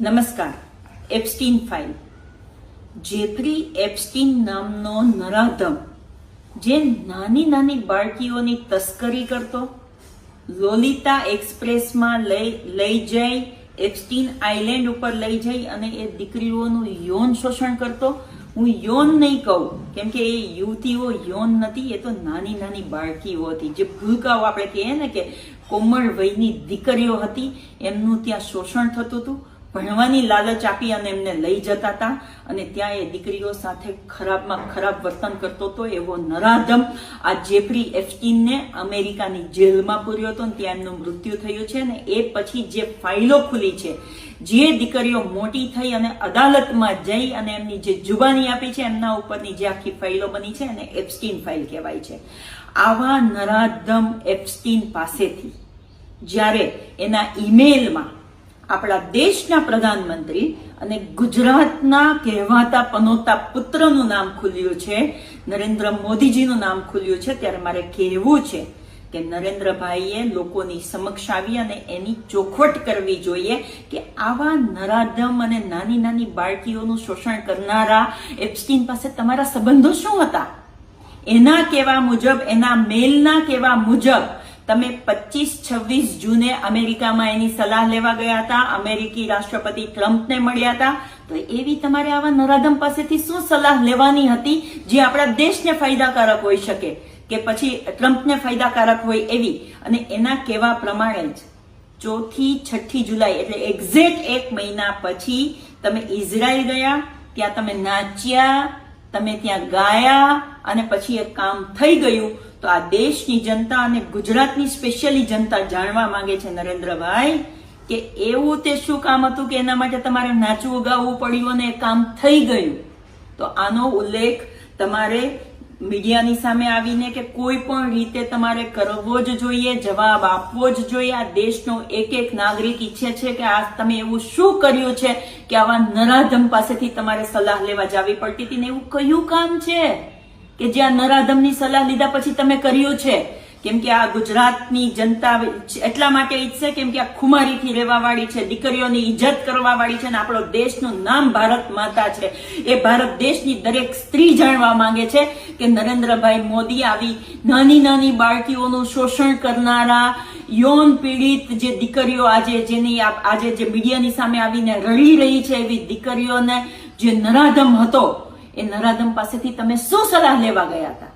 નમસ્કાર. Epstein file. Jeffrey Epstein નામનો નરાધમ, જે નાની નાની બાળકીઓની તસ્કરી કરતો, લોલિતા એક્સપ્રેસમાં લઈ લઈ જઈ, એપ્સ્ટીન આઇલેન્ડ ઉપર લઈ જઈ અને એ દીકરીઓનું યૌન શોષણ કરતો. હું યૌન નહીં કહું, કેમ કે એ યુવતીઓ યૌન નથી, એ તો નાની નાની બાળકીઓ હતી. જે ભૂલકાઓ આપણે કહીએ ને કે કોમળ વયની દીકરીઓ હતી, એમનું ત્યાં શોષણ થતું હતું. ભણવાની લાલચ આપી અને એમને લઈ જતા હતા. અને ત્યાં એ દીકરીઓ સાથે ખરાબમાં ખરાબ વર્તન કરતો હતો. એવો નરાધમ આ જેફરી એફટીનને અમેરિકાની જેલમાં પૂર્યો હતો ત્યાં એમનું મૃત્યુ થયું છે ને એ પછી જે ફાઇલો ખુલી છે, જે દીકરીઓ મોટી થઈ અને અદાલતમાં જઈ અને એમની જે જુબાની આપી છે, એમના ઉપરની જે આખી ફાઇલો બની છે એને એપ્સ્ટીન ફાઇલ કહેવાય છે. આવા નરાધમ એપ્સ્ટીન પાસેથી જ્યારે એના ઈમેલમાં આપણા દેશના પ્રધાનમંત્રી અને ગુજરાતના કહેવાતા પનોતા પુત્રનું નામ ખુલ્યું છે. નરેન્દ્ર મોદીજીનું નામ ખુલ્યું છે. ત્યારે મારે કહેવું છે કે નરેન્દ્રભાઈએ લોકોની સમક્ષ આવી અને એની ચોખવટ કરવી જોઈએ કે આવા નરાધમ અને નાની નાની બાળકીઓનું શોષણ કરનારા એપ્સ્ટીન પાસે તમારા સંબંધો શું હતા? એના કહેવા મુજબ, એના મેલના કહેવા મુજબ તમે પચીસ છવ્વીસ જૂને અમેરિકામાં એની સલાહ લેવા ગયા હતા. અમેરિકી રાષ્ટ્રપતિ ટ્રમ્પને મળ્યા હતા. તો એવી તમારે આવા નરાધમ પાસેથી શું સલાહ લેવાની હતી, જે આપણા દેશને ફાયદાકારક હોઈ શકે કે પછી ટ્રમ્પને ફાયદાકારક હોય એવી? અને એના કહેવા પ્રમાણે જ ચોથી છઠ્ઠી જુલાઈ, એટલે એક્ઝેક્ટ એક મહિના પછી તમે ઇઝરાયલ ગયા, ત્યાં તમે નાચ્યા, તમે ત્યાં ગાયા, અને પછી એ કામ થઈ ગયું. તો આ દેશની જનતા અને ગુજરાતની સ્પેશિયલી જનતા જાણવા માંગે છે નરેન્દ્રભાઈ, કે એવું તે શું કામ હતું કે એના માટે તમારે નાચવું ગાવું પડ્યું અને કામ થઈ ગયું? તો આનો ઉલ્લેખ તમારે મીડિયાની સામે આવીને કે કોઈ પણ રીતે તમારે કરવો જ જોઈએ, જવાબ આપવો જ જોઈએ. આ દેશનો એક એક નાગરિક ઈચ્છે છે કે આ તમે એવું શું કર્યું છે કે આવા નરાધમ પાસેથી તમારે સલાહ લેવા જવી પડતી હતી ને એવું કયું કામ છે? કે જ્યાં નરાધમની સલાહ લીધા પછી તમે કર્યું છે? કેમ કે આ ગુજરાતની જનતા એટલા માટે ઈચ્છે કેમ કે આ ખુમારીથી રહેવા વાળી છે, દીકરીઓની ઇજ્જત કરવા વાળી છે અને આપણો દેશનું નામ ભારત માતા છે. એ ભારત દેશની દરેક સ્ત્રી જાણવા માંગે છે કે નરેન્દ્રભાઈ મોદી આવી નાની નાની બાળકીઓનું શોષણ કરનારા યૌન પીડિત જે દીકરીઓ આજે જેની આજે જે મીડિયાની સામે આવીને રડી રહી છે એવી દીકરીઓને જે નરાધમ હતો એ નરાધમ પાસેથી તમે શું સલાહ લેવા ગયા હતા?